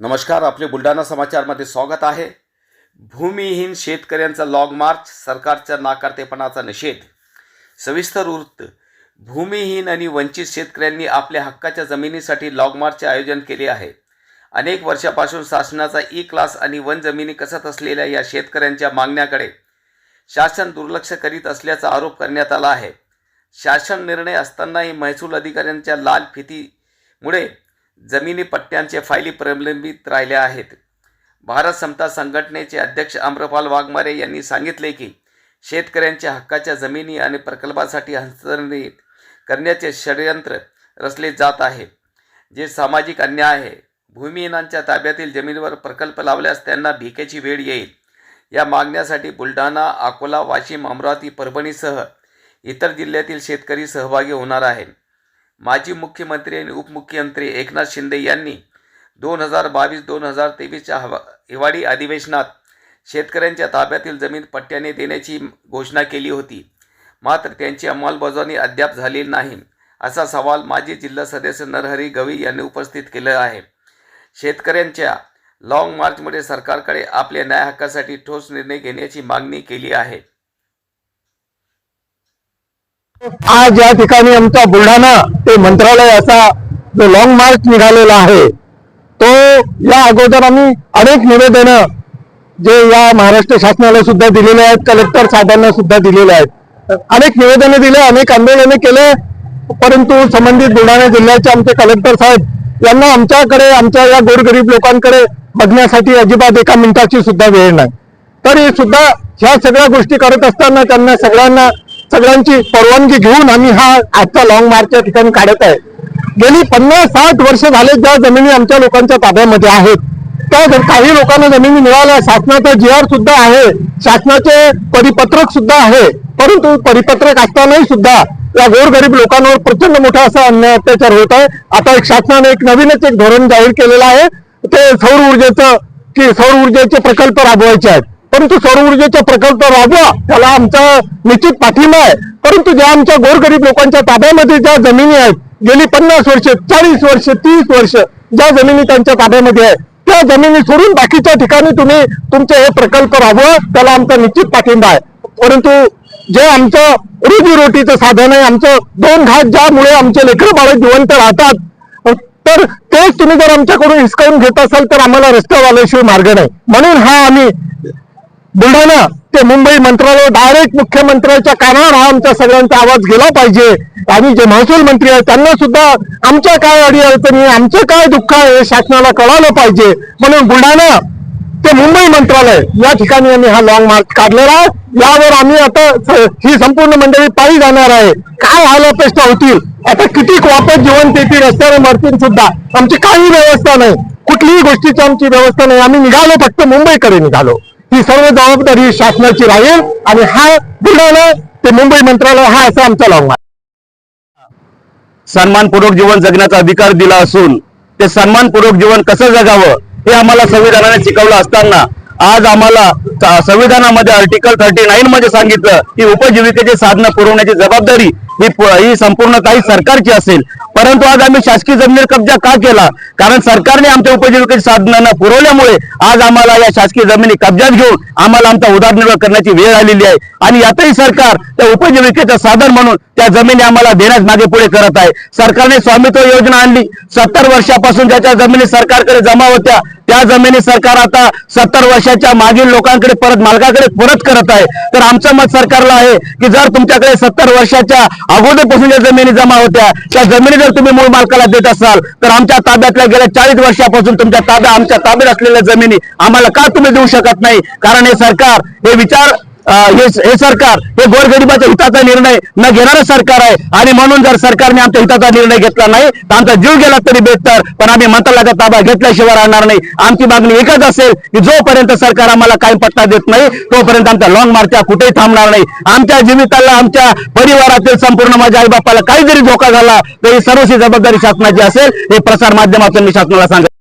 नमस्कार आपले बुलढाणा समाचारमध्ये स्वागत आहे. भूमिहीन शेतकऱ्यांचा लॉग मार्च सरकारच्या नाकारतेपणाचा निषेध. सविस्तर वृत्त. भूमिहीन आणि वंचित शेतकऱ्यांनी आपल्या हक्काच्या जमिनीसाठी लॉग मार्चचे आयोजन केले आहे. अनेक वर्षापासून शासनाचा e ई क्लास आणि वन जमिनी कसत असलेल्या या शेतकऱ्यांच्या मागण्याकडे शासन दुर्लक्ष करीत असल्याचा आरोप करण्यात आला आहे. शासन निर्णय असतानाही महसूल अधिकाऱ्यांच्या लाल फितीमुळे जमिनी पट्ट्यांचे फायली प्रलंबित राहिल्या आहेत. भारत समता संघटनेचे अध्यक्ष आम्रपाल वाघमारे यांनी सांगितले की शेतकऱ्यांच्या हक्काच्या जमिनी आणि प्रकल्पासाठी हस्तांतरित करण्याचे षडयंत्र रचले जात आहे. जे सामाजिक अन्याय आहे भूमिहीनांच्या ताब्यातील जमिनीवर प्रकल्प लावल्यास त्यांना भिकेची वेळ येईल. या मागण्यासाठी बुलढाणा अकोला वाशिम अमरावती परभणीसह इतर जिल्ह्यातील शेतकरी सहभागी होणार आहे माजी मुख्यमंत्री आणि उपमुख्यमंत्री एकनाथ शिंदे यांनी दोन हजार बावीस दोन हजार तेवीसच्या हवा हिवाळी अधिवेशनात शेतकऱ्यांच्या ताब्यातील जमीन पट्ट्याने देण्याची घोषणा केली होती. मात्र त्यांची अंमलबजावणी अद्याप झालेली नाही असा सवाल माजी जिल्हा सदस्य नरहरी गवई यांनी उपस्थित केला आहे. शेतकऱ्यांच्या लाँग मार्चमध्ये सरकारकडे आपल्या न्याय हक्कासाठी ठोस निर्णय घेण्याची मागणी केली आहे. आज या ठिकाणी आमचा बुलढाणा ते मंत्रालय असा जो लॉंग मार्च निघालेला आहे तो या अगोदर आम्ही अनेक निवेदन जे या महाराष्ट्र शासनाला सुद्धा दिलेले आहेत कलेक्टर साहेबांना सुद्धा दिलेले आहेत. अनेक निवेदनं दिले अनेक आंदोलने केले परंतु संबंधित बुलढाणा जिल्ह्याचे आमचे कलेक्टर साहेब यांना आमच्याकडे आमच्या या गोरगरीब लोकांकडे बघण्यासाठी अजिबात एका मिनिटाची सुद्धा वेळ नाही. तरी सुद्धा ह्या सगळ्या गोष्टी करत असताना त्यांना सगळ्यांना सगळ्यांची परवानगी घेऊन आम्ही हा आजचा लॉंग मार्च या ठिकाणी काढत आहे. गेली पन्नास साठ वर्ष झाले ज्या जमिनी आमच्या लोकांच्या ताब्यामध्ये आहेत. त्या काही लोकांना जमिनी मिळाल्या शासनाचा जी आर सुद्धा आहे शासनाचे परिपत्रक सुद्धा आहे परंतु परिपत्रक असतानाही सुद्धा या गोरगरीब लोकांवर प्रचंड मोठा असा अन्याय अत्याचार होत आहे. आता एक शासनाने एक नवीनच एक धोरण जाहीर केलेलं आहे. ते सौर ऊर्जेचं की सौर ऊर्जेचे प्रकल्प राबवायचे आहेत. परंतु सौर ऊर्जेचा प्रकल्प राबवा त्याला आमचा निश्चित पाठिंबा आहे. परंतु ज्या आमच्या गोरगरीब लोकांच्या ताब्यामध्ये ज्या जमिनी आहेत गेली पन्नास वर्ष चाळीस वर्ष तीस वर्ष ज्या जमिनी त्यांच्या ताब्यामध्ये आहे त्या जमिनी सोडून बाकीच्या ठिकाणी तुम्ही तुमचे हे प्रकल्प राबवा त्याला आमचा निश्चित पाठिंबा आहे. परंतु जे आमचं रोजीरोटीचं साधन आहे आमचं दोन घाट ज्यामुळे आमचे लेकर बाळ जिवंत राहतात तर तेच तुम्ही जर आमच्याकडून हिसकावून घेत असाल तर आम्हाला रस्त्यावाल्याशिवाय मार्ग नाही. म्हणून हा आम्ही बुलढाणा ते मुंबई मंत्रालय डायरेक्ट मुख्यमंत्र्यांच्या कानावर हा आमचा सगळ्यांचा आवाज गेला पाहिजे. आणि जे महसूल मंत्री आहेत त्यांना सुद्धा आमच्या काय अडीअडचणी आमचं काय दुःख आहे शासनाला कळालं पाहिजे. म्हणून बुलढाणा ते मुंबई मंत्रालय या ठिकाणी आम्ही हा लॉंग मार्च काढलेला आहे. यावर आम्ही आता ही संपूर्ण मंडळी पायी जाणार आहे. काय हाल अपेक्षा होतील? आता किती वापस जिवंत येतील रस्त्यावर मरतील सुद्धा? आमची काही व्यवस्था नाही. कुठलीही गोष्टीची आमची व्यवस्था नाही. आम्ही निघालो फक्त मुंबईकडे निघालो. ही सर्व जबाबदारी शासनाची राहील आणि हा बुलढाणा ते मुंबई मंत्रालय हा असा आमचा लाभ सन्मानपूर्वक जीवन जगण्याचा अधिकार दिला असून ते सन्मानपूर्वक जीवन कसं जगावं हे आम्हाला संविधानाने शिकवलं असताना आज आम्हाला संविधानामध्ये आर्टिकल थर्टी नाईन मध्ये सांगितलं की उपजीविकेची साधनं पुरवण्याची जबाबदारी ही ही संपूर्ण काही सरकारची असेल. परंतु आज आम्ही शासकीय जमिनीवर कब्जा का केला? कारण सरकारने आमच्या उपजीविकेची साधनांना पुरवल्यामुळे आज आम्हाला या शासकीय जमिनी कब्जात घेऊन आम्हाला आमचा उदरनिर्वाह करण्याची वेळ आलेली आहे. आणि यातही सरकार त्या उपजीविकेचं साधन म्हणून त्या जमिनी आम्हाला देण्यास मागे पुढे करत आहे. सरकारने स्वामित्व योजना आणली. सत्तर वर्षापासून ज्याच्या जमिनी सरकारकडे जमा होत्या. त्या जमिनी सरकार आता सत्तर वर्षाच्या मागील लोकांकडे परत मालकाकडे परत करत आहे. तर आमचं मत सरकारला आहे की जर तुमच्याकडे सत्तर वर्षाच्या अगोदरपासून ज्या जमिनी जमा होत्या त्या जमिनी जर तुम्ही मूळ मालकाला देत असाल तर आमच्या ताब्यातल्या गेल्या चाळीस वर्षापासून तुमच्या ताब्या आमच्या ताब्यात असलेल्या जमिनी आम्हाला का तुम्ही देऊ शकत नाही? कारण हे सरकार हे विचार हे सरकार हे गोरगरिबाच्या हिताचा निर्णय न घेणारं सरकार आहे. आणि म्हणून जर सरकारने आमच्या हिताचा निर्णय घेतला नाही तर आमचा जीव गेला तरी बेहतर पण आम्ही मंत्रालयाचा ताबा घेतल्याशिवाय राहणार नाही. आमची मागणी एकच असेल की जोपर्यंत सरकार आम्हाला काही पत्ता देत नाही तोपर्यंत आमच्या लॉंग मार्चच्या कुठेही थांबणार नाही. आमच्या जीविताला आमच्या परिवारातील संपूर्ण माझ्या आईबापाला काही जरी धोका झाला तरी सर्वशी जबाबदारी शासनाची असेल. हे प्रसार माध्यमातून मी शासनाला सांगेल